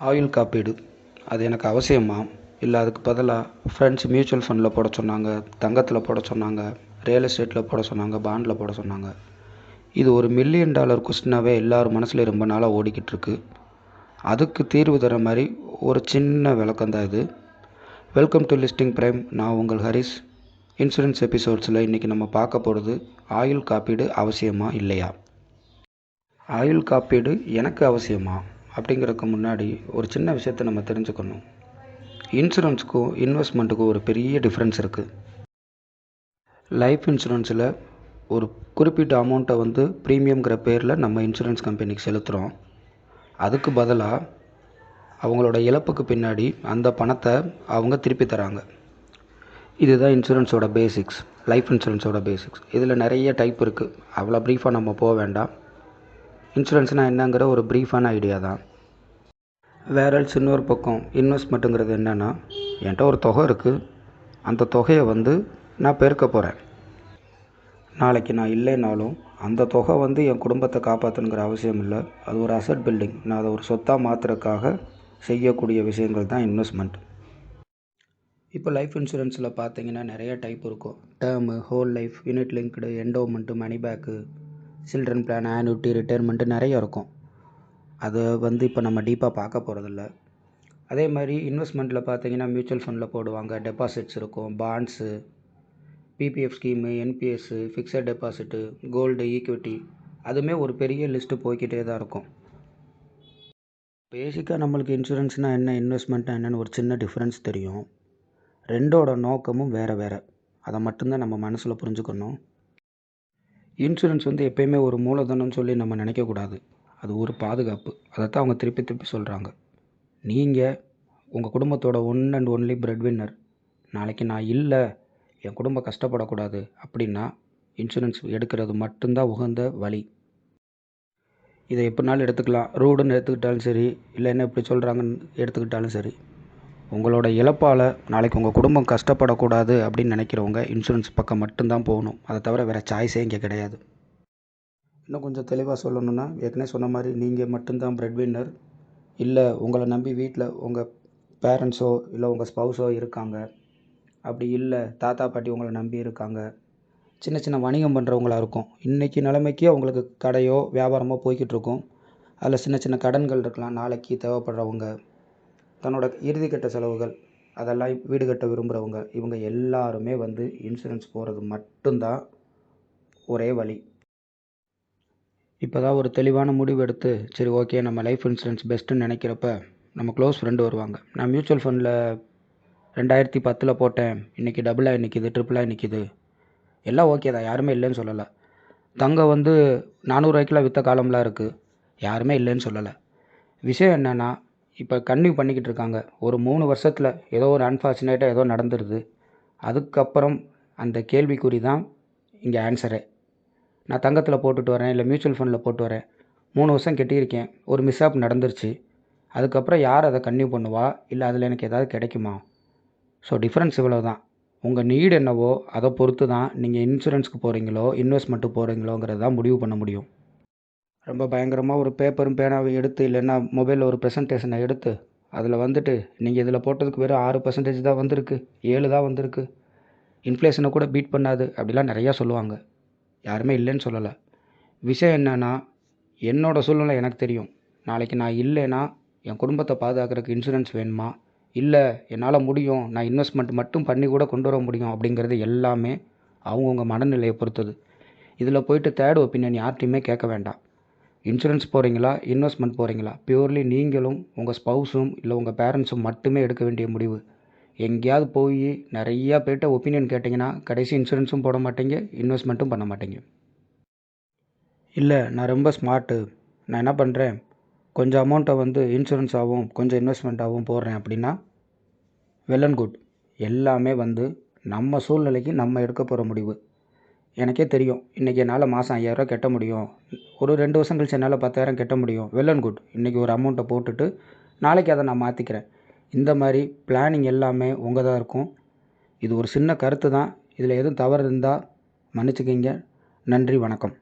ஆயுள் காப்பீடு. அது எனக்கு அவசியமா? இல்லை அதுக்கு பதிலாக ஃப்ரெண்ட்ஸ் மியூச்சுவல் ஃபண்டில் போட சொன்னாங்க தங்கத்தில் போட சொன்னாங்க ரியல் எஸ்டேட்டில் போட சொன்னாங்க பாண்டில் போட சொன்னாங்க. இது ஒரு மில்லியன் டாலர் கொஸ்டினாகவே எல்லார் மனசுலையும் ரொம்ப நாளாக ஓடிக்கிட்டு இருக்கு. அதுக்கு தீர்வு தர மாதிரி ஒரு சின்ன விளக்கம் தான் இது. வெல்கம் டு லிஸ்டிங் பிரைம் நான் உங்கள் ஹரிஸ். இன்சூரன்ஸ் எபிசோட்ஸில் இன்றைக்கி நம்ம பார்க்க போகிறது ஆயுள் காப்பீடு அவசியமா இல்லையா? ஆயுள் காப்பீடு எனக்கு அவசியமா? அப்படிங்கிறதுக்கு முன்னாடி ஒரு சின்ன விஷயத்தை நம்ம தெரிஞ்சுக்கணும். இன்சூரன்ஸுக்கும் இன்வெஸ்ட்மெண்ட்டுக்கும் ஒரு பெரிய டிஃப்ரென்ஸ் இருக்குது லைஃப் இன்சூரன்ஸில் ஒரு குறிப்பிட்ட அமௌண்ட்டை வந்து ப்ரீமியம்ங்கிற பேரில் நம்ம இன்சூரன்ஸ் கம்பெனிக்கு செலுத்துகிறோம் அதுக்கு பதிலாக அவங்களோட இழப்புக்கு பின்னாடி அந்த பணத்தை அவங்க திருப்பி தராங்க. இதுதான் இன்சூரன்ஸோட பேசிக்ஸ் லைஃப் இன்சூரன்ஸோட பேசிக்ஸ் இதில் நிறைய டைப் இருக்குது அவ்வளோ ப்ரீஃபாக நம்ம போக வேண்டாம். இன்சூரன்ஸ்னால் என்னங்கிற ஒரு ப்ரீஃபான ஐடியா தான். வேற இன்னொரு பக்கம் இன்வெஸ்ட்மெண்ட்டுங்கிறது என்னென்னா என்கிட்ட ஒரு தொகை இருக்குது அந்த தொகையை வந்து நான் பெருக்க போகிறேன் நாளைக்கு நான் இல்லைனாலும் அந்த தொகை வந்து என் குடும்பத்தை காப்பாற்றணுங்கிற அவசியம் இல்லை. அது ஒரு அசட் பில்டிங் நான் அதை ஒரு சொத்தாக மாற்றுறதுக்காக செய்யக்கூடிய விஷயங்கள் தான் இன்வெஸ்ட்மெண்ட் இப்போ லைஃப் இன்சூரன்ஸில் பார்த்தீங்கன்னா நிறைய டைப் இருக்கும். Term whole life unit linked endowment money back children plan annuity retirement நிறைய இருக்கும். அதை வந்து இப்போ நம்ம டீப்பாக பார்க்க போகிறதில்ல அதே மாதிரி இன்வெஸ்ட்மெண்ட்டில் பார்த்தீங்கன்னா மியூச்சுவல் ஃபண்டில் போடுவாங்க. டெபாசிட்ஸ் இருக்கும். Bonds PPF scheme NPS fixed deposit gold equity அதுவுமே ஒரு பெரிய லிஸ்ட்டு போய்க்கிட்டே தான் இருக்கும். பேசிக்காக நம்மளுக்கு இன்சூரன்ஸ்னால் என்ன இன்வெஸ்ட்மெண்ட்னா என்னென்னு ஒரு சின்ன டிஃப்ரென்ஸ் தெரியும். ரெண்டோட நோக்கமும் வேறு வேறு. அதை மட்டும்தான் நம்ம மனசில் புரிஞ்சுக்கணும். இன்சூரன்ஸ் வந்து எப்பயுமே ஒரு மூலதனம்னு சொல்லி நம்ம நினைக்கக்கூடாது. அது ஒரு பாதுகாப்பு. அதைத்தான் அவங்க திருப்பி திருப்பி சொல்கிறாங்க நீங்கள் உங்கள் குடும்பத்தோட one and only bread winner நாளைக்கு நான் இல்லை என் குடும்பம் கஷ்டப்படக்கூடாது அப்படின்னா இன்சூரன்ஸ் எடுக்கிறது மட்டும்தான் உகந்த வழி. இதை எப்படினாலும் எடுத்துக்கலாம். ரூடுன்னு எடுத்துக்கிட்டாலும் சரி இல்லை என்ன இப்படி சொல்கிறாங்கன்னு எடுத்துக்கிட்டாலும் சரி. உங்களோட இழப்பால் நாளைக்கு உங்கள் குடும்பம் கஷ்டப்படக்கூடாது அப்படின்னு நினைக்கிறவங்க இன்சூரன்ஸ் பக்கம் மட்டும்தான் போகணும். அதை தவிர வேறு சாய்ஸே இங்கே கிடையாது. இன்னும் கொஞ்சம் தெளிவாக சொல்லணுன்னா ஏற்கனவே சொன்ன மாதிரி நீங்கள் மட்டும்தான் பிரெட் வின்னர் இல்லை உங்களை நம்பி வீட்டில் உங்கள் பேரண்ட்ஸோ இல்லை உங்கள் ஸ்பௌஸோ இருக்காங்க. அப்படி இல்லை தாத்தா பாட்டி உங்களை நம்பி இருக்காங்க. சின்ன சின்ன வணிகம் பண்ணுறவங்களா இருக்கும். இன்றைக்கி நிலைமைக்கு அவங்களுக்கு கடையோ வியாபாரமோ போய்கிட்டு இருக்கும். அதில் சின்ன சின்ன கடன்கள் இருக்கலாம் நாளைக்கு தேவைப்படுறவங்க. தன்னோட இறுதிக்கட்ட செலவுகள் அதெல்லாம் வீடு கட்ட விரும்புகிறவங்க இவங்க எல்லாருமே வந்து இன்சூரன்ஸ் போகிறது மட்டும்தான் ஒரே வழி. இப்போ தான் ஒரு தெளிவான முடிவு எடுத்து சரி ஓகே நம்ம லைஃப் இன்சூரன்ஸ் பெஸ்ட்டுன்னு நினைக்கிறப்ப நம்ம க்ளோஸ் ஃப்ரெண்டு வருவாங்க. நான் மியூச்சுவல் ஃபண்டில் ரெண்டாயிரத்தி பத்தில் போட்டேன் இன்றைக்கி டபுளாக நிற்கிது ட்ரிபிளாக நிற்கிது எல்லாம் ஓகே தான் யாருமே இல்லைன்னு சொல்லலை. தங்கம் வந்து நானூறுரூவாய்க்குலாம் விற்ற காலம்லாம் இருக்குது யாருமே இல்லைன்னு சொல்லலை. விஷயம் என்னென்னா இப்போ கன்டினியூ பண்ணிக்கிட்டு இருக்காங்க. ஒரு மூணு வருஷத்தில் ஏதோ ஒரு அன்ஃபார்ச்சுனேட்டாக ஏதோ நடந்துருது. அதுக்கப்புறம் அந்த கேள்விக்குறி தான் இங்கே ஆன்சரே நான் தங்கத்தில் போட்டுட்டு வரேன் இல்லை மியூச்சுவல் ஃபண்டில் போட்டு வரேன். மூணு வருஷம் கட்டியிருக்கேன். ஒரு மிஸ்ஆப் நடந்துருச்சு. அதுக்கப்புறம் யார் அதை கன்டினியூ பண்ணுவா? இல்லை அதில் எனக்கு ஏதாவது கிடைக்குமா? ஸோ டிஃப்ரென்ஸ் இவ்வளோ தான் உங்கள் நீடு என்னவோ அதை பொறுத்து தான் நீங்கள் இன்சூரன்ஸ்க்கு போகிறீங்களோ இன்வெஸ்ட்மெண்ட்டு போகிறீங்களோங்கிறது தான் முடிவு பண்ண முடியும். ரொம்ப பயங்கரமாக ஒரு பேப்பரும் பேனாவும் எடுத்து இல்லைன்னா மொபைலில் ஒரு ப்ரெசன்டேஷனை எடுத்து அதில் வந்துட்டு நீங்கள் இதில் போட்டதுக்கு வெறும் ஆறு பர்சன்டேஜ் தான் வந்திருக்கு. ஏழு தான் வந்திருக்கு. இன்ஃப்ளேஷனை கூட பீட் பண்ணாது அப்படிலாம் நிறையா சொல்லுவாங்க. யாருமே இல்லைன்னு சொல்லலை. விஷயம் என்னென்னா என்னோடய சூழ்நிலை எனக்கு தெரியும். நாளைக்கு நான் இல்லைன்னா என் குடும்பத்தை பாதுகாக்கிறதுக்கு இன்சூரன்ஸ் வேணுமா? இல்லை என்னால் முடியும் நான் இன்வெஸ்ட்மெண்ட் மட்டும் பண்ணி கூட கொண்டு வர முடியும் அப்படிங்கிறது எல்லாமே அவங்கவுங்க மனநிலையை பொறுத்தது. இதில் போயிட்டு தேர்ட் ஒப்பீனியன் யார்ட்டையுமே கேட்க வேண்டாம். இன்சூரன்ஸ் போகிறீங்களா இன்வெஸ்ட்மெண்ட் போகிறீங்களா பியூர்லி நீங்களும் உங்கள் ஸ்பௌஸும் இல்லை உங்கள் பேரண்ட்ஸும் மட்டுமே எடுக்க வேண்டிய முடிவு. எங்கேயாவது போய் நிறையா பேர்கிட்ட ஒப்பீனியன் கேட்டிங்கன்னா கடைசி இன்சூரன்ஸும் போட மாட்டீங்க இன்வெஸ்ட்மெண்ட்டும் பண்ண மாட்டீங்க. இல்லை நான் ரொம்ப ஸ்மார்ட்டு நான் என்ன பண்ணுறேன் கொஞ்சம் அமௌண்ட்டை வந்து இன்சூரன்ஸாகவும் கொஞ்சம் இன்வெஸ்ட்மெண்ட்டாகவும் போடுறேன் அப்படின்னா வெல் அண்ட் குட் எல்லாமே வந்து நம்ம சூழ்நிலைக்கு நம்ம எடுக்க போகிற முடிவு. எனக்கே தெரியும். இன்றைக்கி என்னால் மாதம் ஐயாயிரரூவா கட்ட முடியும். ஒரு ரெண்டு வருஷம் கழிச்சு என்னால் பத்தாயிரம் கட்ட முடியும். Well and good. இன்றைக்கி ஒரு அமௌண்ட்டை போட்டுட்டு நாளைக்கு அதை நான் மாற்றிக்கிறேன் இந்த மாதிரி பிளானிங் எல்லாமே உங்கள் தான் இருக்கும். இது ஒரு சின்ன கருத்து தான் இதில் எதுவும் தவறு இருந்தால் மன்னிச்சுக்கிங்க. நன்றி வணக்கம்.